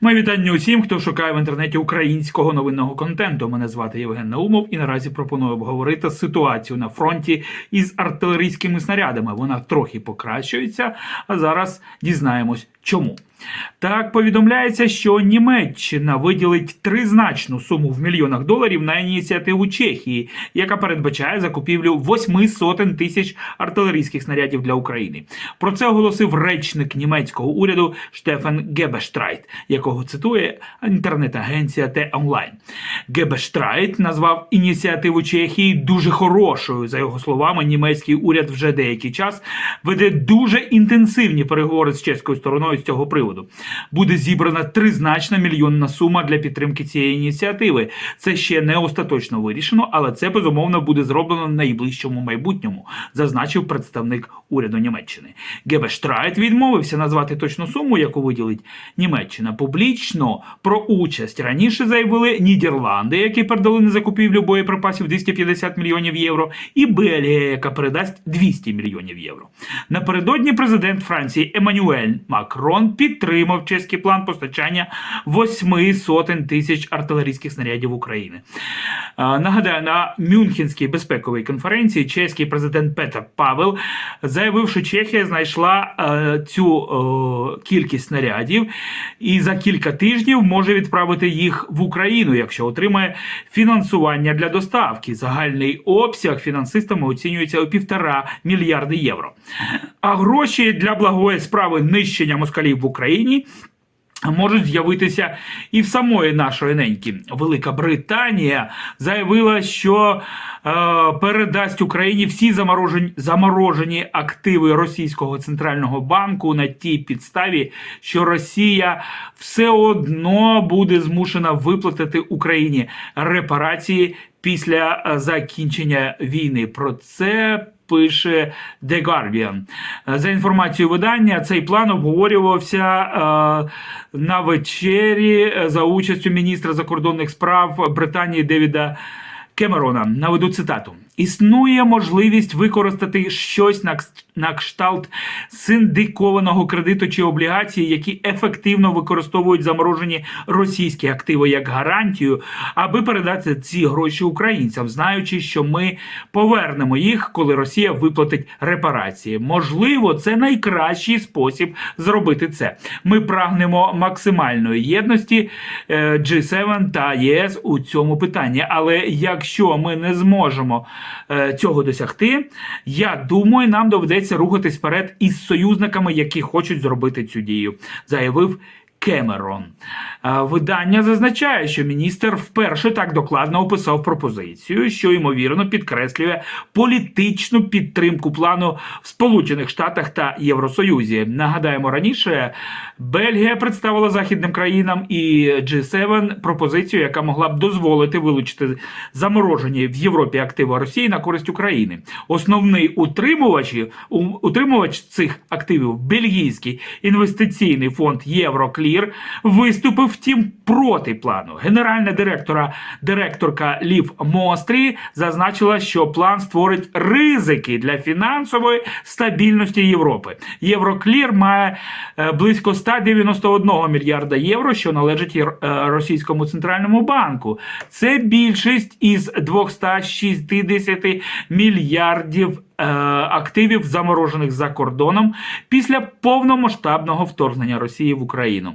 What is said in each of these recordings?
Моє вітання усім, хто шукає в інтернеті українського новинного контенту. Мене звати Євген Наумов, і наразі пропоную обговорити ситуацію на фронті із артилерійськими снарядами. Вона трохи покращується, а зараз дізнаємось, чому. Так повідомляється, що Німеччина виділить тризначну суму в мільйонах доларів на ініціативу Чехії, яка передбачає закупівлю восьми сотень тисяч артилерійських снарядів для України. Про це оголосив речник німецького уряду Штефан Гебештрайт, якого цитує інтернет-агенція Т-Онлайн. Гебештрайт назвав ініціативу Чехії дуже хорошою. За його словами, німецький уряд вже деякий час веде дуже інтенсивні переговори з чеською стороною з цього приводу. Буде зібрана тризначна мільйонна сума для підтримки цієї ініціативи. Це ще не остаточно вирішено, але це безумовно буде зроблено в найближчому майбутньому, зазначив представник уряду Німеччини. Гебештрайт відмовився назвати точну суму, яку виділить Німеччина. Публічно про участь раніше заявили Нідерланди, які передали на закупівлю боєприпасів 250 мільйонів євро, і Бельгія, яка передасть 200 мільйонів євро. Напередодні президент Франції Еммануель Макрон підтримав чеський план постачання восьми сотень тисяч артилерійських снарядів України. Нагадаю, на Мюнхенській безпековій конференції чеський президент Петр Павел заявив, що Чехія знайшла е, цю е, кількість снарядів і за кілька тижнів може відправити їх в Україну, якщо отримає фінансування для доставки. Загальний обсяг фінансистами оцінюється у півтора мільярди євро. А гроші для благої справи нищення москалів в Україні. Можуть з'явитися і в самої нашої неньки. Велика Британія заявила, що е, передасть Україні всі заморожені, заморожені активи російського центрального банку на тій підставі, що Росія все одно буде змушена виплатити Україні репарації після е, закінчення війни. Про це пише The Guardian. За інформацією видання, цей план обговорювався е, на вечері за участю міністра закордонних справ Британії Девіда. Кемерона наведу цитату: існує можливість використати щось на, кшталт синдикованого кредиту чи облігації, які ефективно використовують заморожені російські активи як гарантію, аби передати ці гроші українцям, знаючи, що ми повернемо їх, коли Росія виплатить репарації. Можливо, це найкращий спосіб зробити це. Ми прагнемо максимальної єдності е, G7 та ЄС у цьому питанні. Але якщо ми не зможемо цього досягти, я думаю, нам доведеться рухатись вперед із союзниками, які хочуть зробити цю дію, заявив. Кемерон видання зазначає, що міністр вперше так докладно описав пропозицію, що ймовірно підкреслює політичну підтримку плану в Сполучених Штатах та Євросоюзі. Нагадаємо, раніше Бельгія представила західним країнам і G7 пропозицію, яка могла б дозволити вилучити заморожені в Європі активи Росії на користь України. Основний утримувач, утримувач цих активів бельгійський інвестиційний фонд Євроклір виступив втім проти плану. Генеральна директора директорка Лів Мострі зазначила, що план створить ризики для фінансової стабільності Європи. Євроклір має е, близько 191 мільярда євро, що належить е, російському центральному банку. Це більшість із 260 мільярдів. Е, Активів заморожених за кордоном після повномасштабного вторгнення Росії в Україну.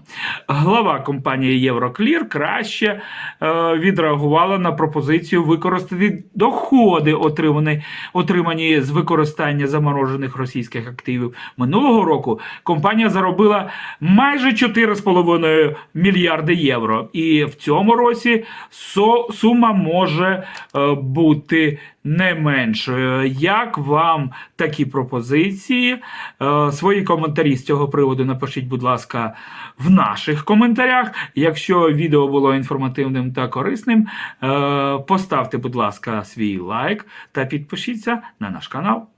Глава компанії Євроклір краще е, відреагувала на пропозицію використати доходи, отримані, отримані з використання заморожених російських активів. Минулого року компанія заробила майже 4,5 мільярди євро. І в цьому році сума може е, бути не менш, Як вам такі пропозиції? Е, свої коментарі з цього приводу напишіть, будь ласка, в наших коментарях. Якщо відео було інформативним та корисним, е, поставте, будь ласка, свій лайк та підпишіться на наш канал.